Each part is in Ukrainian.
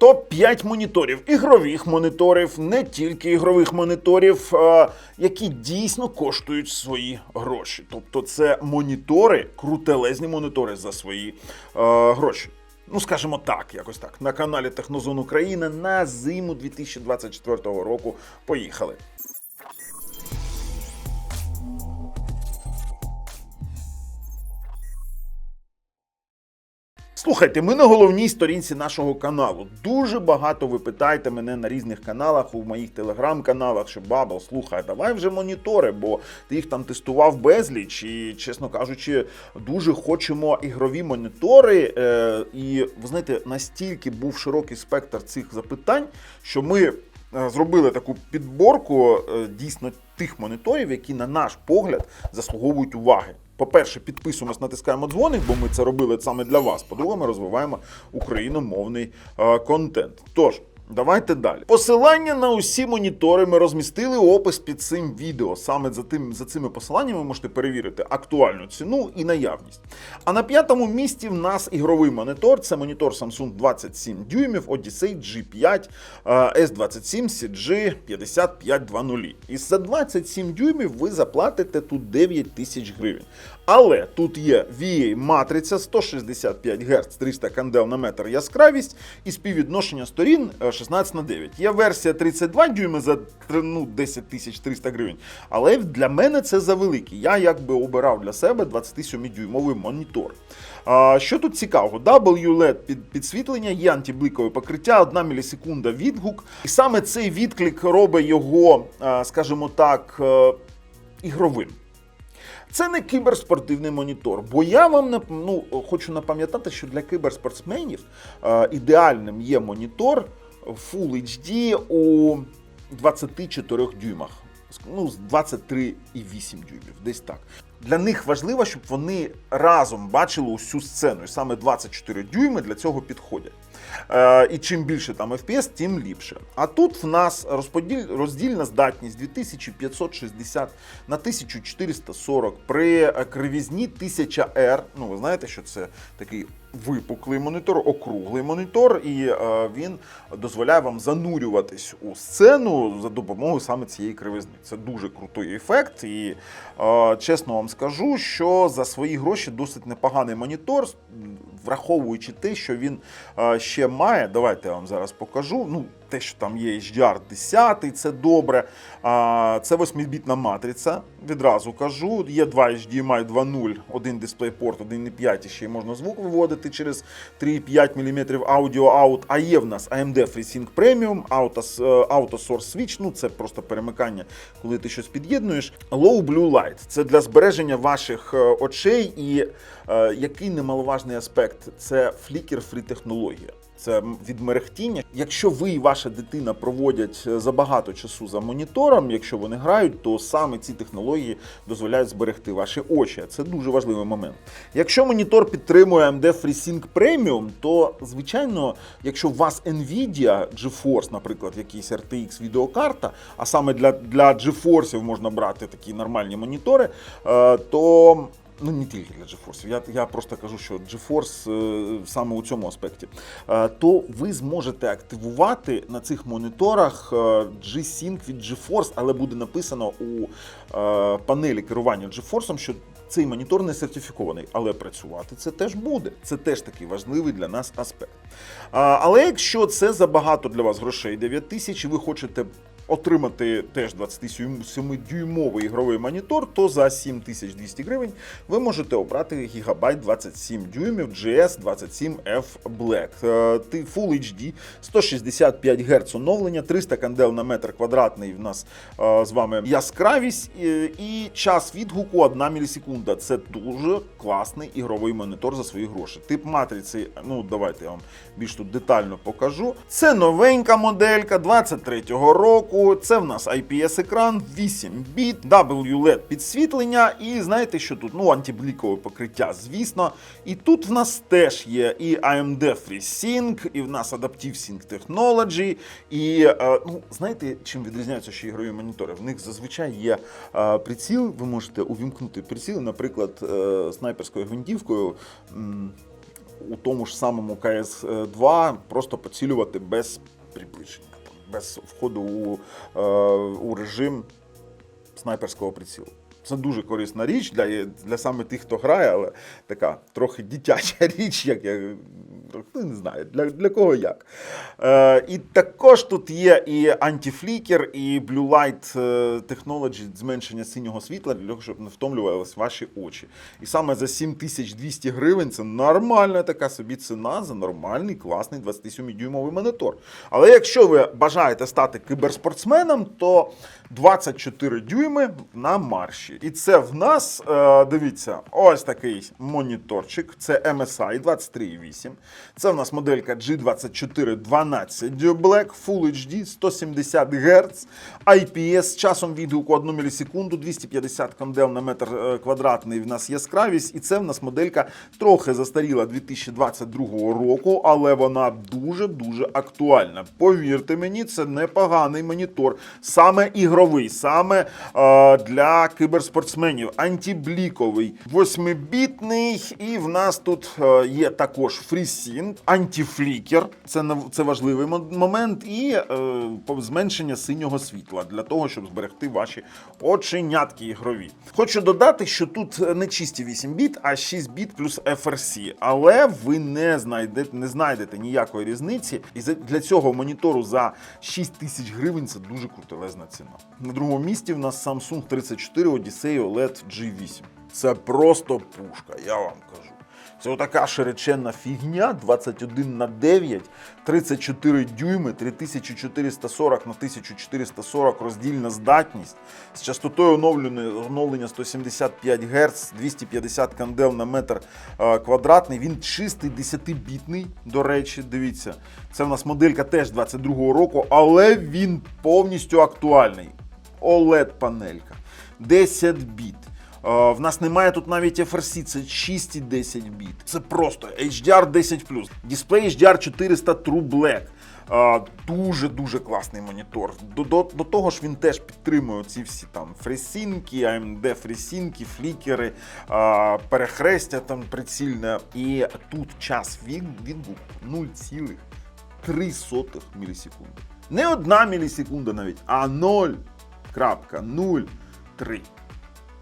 Топ-5 моніторів, ігрових моніторів, не тільки ігрових моніторів, е, які дійсно коштують свої гроші. Тобто це монітори, крутелезні монітори за свої е, гроші. Ну, скажімо так, якось так. На каналі Технозон Україна на зиму 2024 року. Поїхали. Слухайте, ми на головній сторінці нашого каналу. Дуже багато ви питаєте мене на різних каналах, у моїх телеграм-каналах, що бабл, слухай, давай вже монітори, бо ти їх там тестував безліч. І, чесно кажучи, дуже хочемо ігрові монітори. Е, і ви знаєте, настільки був широкий спектр цих запитань, що ми е, зробили таку підборку е, дійсно тих моніторів, які, на наш погляд, заслуговують уваги. По-перше, підписуємось, натискаємо дзвоник, бо ми це робили саме для вас. По-друге, ми розвиваємо україномовний е, контент. Тож. Давайте далі. Посилання на усі монітори ми розмістили опис під цим відео. Саме за тим за цими посиланнями ви можете перевірити актуальну ціну і наявність. А на п'ятому місці в нас ігровий монітор. Це монітор Samsung 27 дюймів Odyssey G5 е, S27 CG 5520. І за 27 дюймів ви заплатите тут 9 тисяч гривень. Але тут є VA матриця 165 Гц, 300 кандел на метр яскравість і співвідношення сторін е, 16 на 9. Є версія 32 дюйми за ну, 10 тисяч 300 гривень. Але для мене це завеликий. Я якби обирав для себе 27-дюймовий монітор. А, що тут цікавого? WLED під підсвітлення, є антибликове покриття, 1 мілісекунда відгук. І саме цей відклик робить його, е, скажімо так, е, ігровим. Це не кіберспортивний монітор, бо я вам ну, хочу напам'ятати, що для кіберспортсменів е, ідеальним є монітор Full HD у 24 дюймах. Ну, з 23,8 дюймів, десь так. Для них важливо, щоб вони разом бачили усю сцену. І саме 24 дюйми для цього підходять. Е, і чим більше там FPS, тим ліпше. А тут в нас розподіль, роздільна здатність 2560 на 1440 при кривізні 1000R. Ну, ви знаєте, що це такий випуклий монітор, округлий монітор, і е, він дозволяє вам занурюватись у сцену за допомогою саме цієї кривизни. Це дуже крутий ефект. І е, чесно вам скажу, що за свої гроші досить непоганий монітор, враховуючи те, що він е, ще має. Давайте я вам зараз покажу. Ну, те, що там є HDR 10, це добре. А, Це 8-бітна матриця. Відразу кажу. Є два HDMI 2.0, один DisplayPort, 1.5, і ще й можна звук виводити через 3,5 мм аудіо аут. А є в нас AMD FreeSync Premium, Auto, е, Source Switch, ну це просто перемикання, коли ти щось під'єднуєш. Low Blue Light це для збереження ваших е, очей. І е, який немаловажний аспект це флікер-фрі технологія. Це від мерехтіння. Якщо ви і ваша дитина проводять е, забагато часу за монітором, якщо вони грають, то саме ці технології дозволяють зберегти ваші очі. Це дуже важливий момент. Якщо монітор підтримує AMD FreeSync Premium, то звичайно, якщо у вас Nvidia GeForce, наприклад, якийсь RTX відеокарта, а саме для, для GeForce можна брати такі нормальні монітори, е, то Ну, не тільки для GeForce. Я, я просто кажу, що GeForce е, саме у цьому аспекті. Е, то ви зможете активувати на цих моніторах е, G-Sync від GeForce, але буде написано у панелі керування GeForce, що цей монітор не сертифікований, але працювати це теж буде. Це теж такий важливий для нас аспект. Але якщо це забагато для вас грошей 9 тисяч, і ви хочете отримати теж 27-дюймовий ігровий монітор, то за 7200 гривень ви можете обрати Gigabyte 27 дюймів GS 27F Black. Е, Full HD, 165 Гц оновлення, 300 кандел на метр квадратний в нас е, з вами яскравість і, і час відгуку 1 мілісекунда. Це дуже класний ігровий монітор за свої гроші. Тип матриці, ну давайте я вам більш тут детально покажу. Це новенька моделька 23-го року. Це в нас IPS-екран, 8 біт, WLED підсвітлення. І знаєте, що тут? Ну, антиблікове покриття, звісно. І тут в нас теж є і AMD FreeSync, і в нас Adaptive Sync Technology. І е, ну, знаєте, чим відрізняються ще ігрові монітори? В них зазвичай є е, приціл, ви можете увімкнути приціл, наприклад, е, снайперською гвинтівкою. у тому ж самому КС-2 просто поцілювати без приближення, без входу у, е, у режим снайперського прицілу. Це дуже корисна річ для, для саме тих, хто грає, але така трохи дитяча річ, як я ну, не знаю, для, для кого як. Е, і також тут є і антифлікер, і Blue Light е, Technology зменшення синього світла для того, щоб не втомлювалися ваші очі. І саме за 7200 гривень це нормальна така собі ціна за нормальний, класний 27-дюймовий монітор. Але якщо ви бажаєте стати киберспортсменом, то 24 дюйми на марші. І це в нас, е, дивіться, ось такий моніторчик. Це MSI 23.8. Це в нас моделька G2412 Black Full HD 170 Гц, IPS часом відгуку 1 мілісекунду, 250 кондел на метр е, квадратний в нас яскравість. І це в нас моделька трохи застаріла 2022 року, але вона дуже-дуже актуальна. Повірте мені, це непоганий монітор. Саме ігровий, саме е, для киберспортсменів. Антибліковий, 8-бітний, і в нас тут е, є також FreeSync, антифлікер, це, це важливий момент, і е, зменшення синього світла для того, щоб зберегти ваші оченятки ігрові. Хочу додати, що тут не чисті 8 біт, а 6 біт плюс FRC, але ви не знайдете, не знайдете ніякої різниці. І для цього монітору за 6 тисяч гривень це дуже крутелезна ціна. На другому місці в нас Samsung 34 Odyssey OLED G8. Це просто пушка, я вам кажу. Це отака широченна фігня 21 на 9, 34 дюйми, 3440 на 1440 роздільна здатність з частотою оновлення, оновлення 175 Гц, 250 кандел на метр е, квадратний. Він чистий 10-бітний, до речі, дивіться. Це в нас моделька теж 22-го року, але він повністю актуальний. OLED-панелька, 10 біт. Е, В нас немає тут навіть FRC, це 6 і 10 біт. Це просто HDR 10 Дисплей HDR 400 True Black. Дуже-дуже класний монітор. До, до, до того ж, він теж підтримує ці всі там фресінки, AMD фресінки, флікери, е, перехрестя там прицільне. І тут час відгуку 0,3 мілісекунди. Не одна мілісекунда навіть, а 0,03.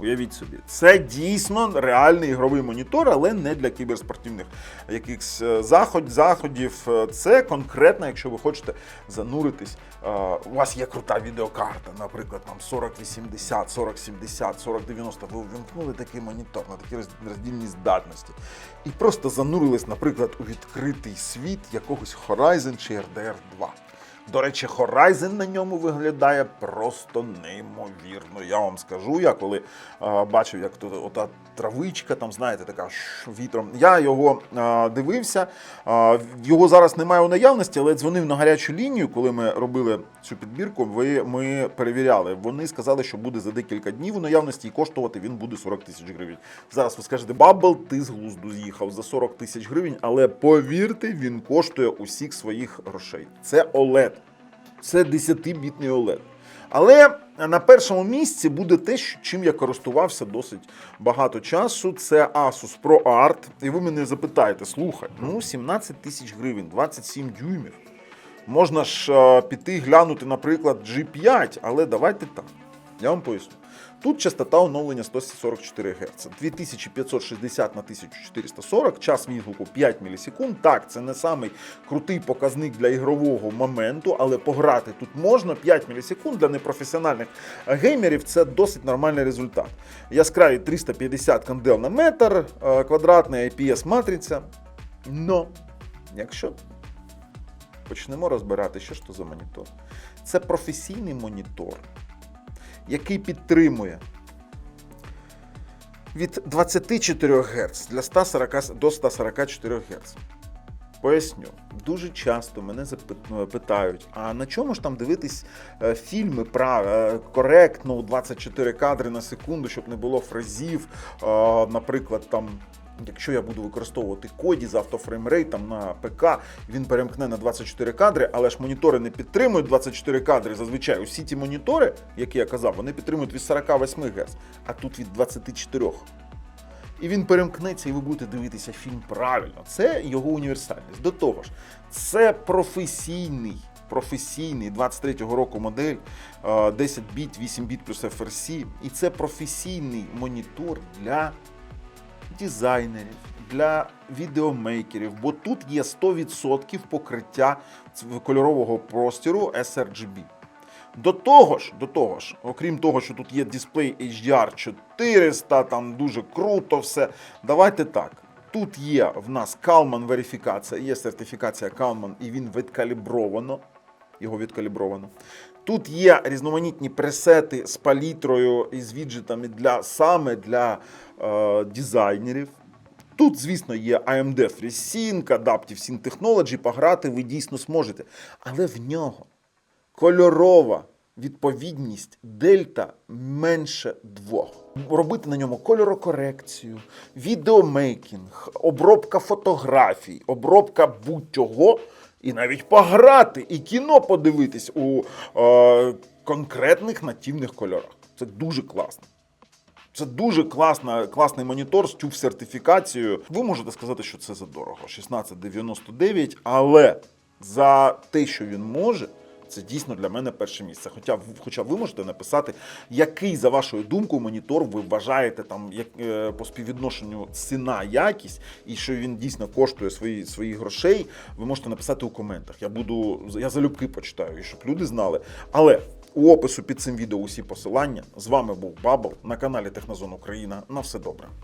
Уявіть собі, це дійсно реальний ігровий монітор, але не для кіберспортивних якихось е, заход, заходів. Е, Це конкретно, якщо ви хочете зануритись. е, У вас є крута відеокарта, наприклад, там 4080, 4070, 4090. Ви ввімкнули такий монітор на такі роз- роздільні здатності. І просто занурились, наприклад, у відкритий світ якогось Horizon чи RDR 2. До речі, Horizon на ньому виглядає просто неймовірно. Я вам скажу, я коли е, бачив, як тут ота травичка, там, знаєте, така ш, вітром. Я його е, дивився. Е, його зараз немає у наявності, але дзвонив на гарячу лінію, коли ми робили цю підбірку. Ви, ми перевіряли. Вони сказали, що буде за декілька днів у наявності і коштувати він буде 40 тисяч гривень. Зараз ви скажете, Бабл, ти з глузду з'їхав за 40 тисяч гривень, але повірте, він коштує усіх своїх грошей. Це OLED. Це 10-бітний OLED. Але на першому місці буде те, чим я користувався досить багато часу. Це Asus ProArt. І ви мене запитаєте: слухай, ну 17 тисяч гривень, 27 дюймів. Можна ж піти глянути, наприклад, G5, але давайте так. Я вам поясню. Тут частота оновлення 144 Гц. 2560 на 1440, час відгуку 5 мілісекунд. Так, це не самий крутий показник для ігрового моменту, але пограти тут можна 5 мілісекунд для непрофесіональних геймерів це досить нормальний результат. Яскраві 350 кандел на метр, е, квадратний IPS матриця. Но, якщо почнемо розбирати, що ж то за монітор. Це професійний монітор, який підтримує від 24 Гц для 140, до 144 Гц. Поясню, дуже часто мене питають, а на чому ж там дивитись е, фільми прав, е, коректно у 24 кадри на секунду, щоб не було фразів, е, наприклад, там. Якщо я буду використовувати коді з автофреймрейтом на ПК, він перемкне на 24 кадри, але ж монітори не підтримують 24 кадри. Зазвичай усі ті монітори, які я казав, вони підтримують від 48 Гц, а тут від 24. і він перемкнеться, і ви будете дивитися фільм правильно. Це його універсальність. До того ж, це професійний. Професійний 23-го року модель е, 10 біт, 8 біт плюс FRC. І це професійний монітор для дизайнерів, для відеомейкерів, бо тут є 100% покриття кольорового простіру sRGB. До того ж, до того ж, окрім того, що тут є дисплей HDR 400, там дуже круто все. Давайте так. Тут є в нас Kalman верифікація, є сертифікація Kalman, і він відкалібровано. Його відкалібровано. Тут є різноманітні пресети з палітрою і з віджитами для саме для е, дизайнерів. Тут, звісно, є AMD FreeSync, Adaptive Sync Technology, пограти ви дійсно зможете. Але в нього кольорова відповідність дельта менше двох. Робити на ньому кольорокорекцію, відеомейкінг, обробка фотографій, обробка будь-чого, і навіть пограти, і кіно подивитись у е, конкретних нативних кольорах. Це дуже класно. Це дуже класна, класний монітор з тюб сертифікацією. Ви можете сказати, що це задорого. 1699, але за те, що він може, це дійсно для мене перше місце. Хоча, хоча ви можете написати, який, за вашою думкою, монітор ви вважаєте там як, е, по співвідношенню ціна, якість, і що він дійсно коштує свої, свої грошей. Ви можете написати у коментах. Я буду я залюбки почитаю, і щоб люди знали. Але у опису під цим відео усі посилання. З вами був Бабл на каналі Технозон Україна. На все добре.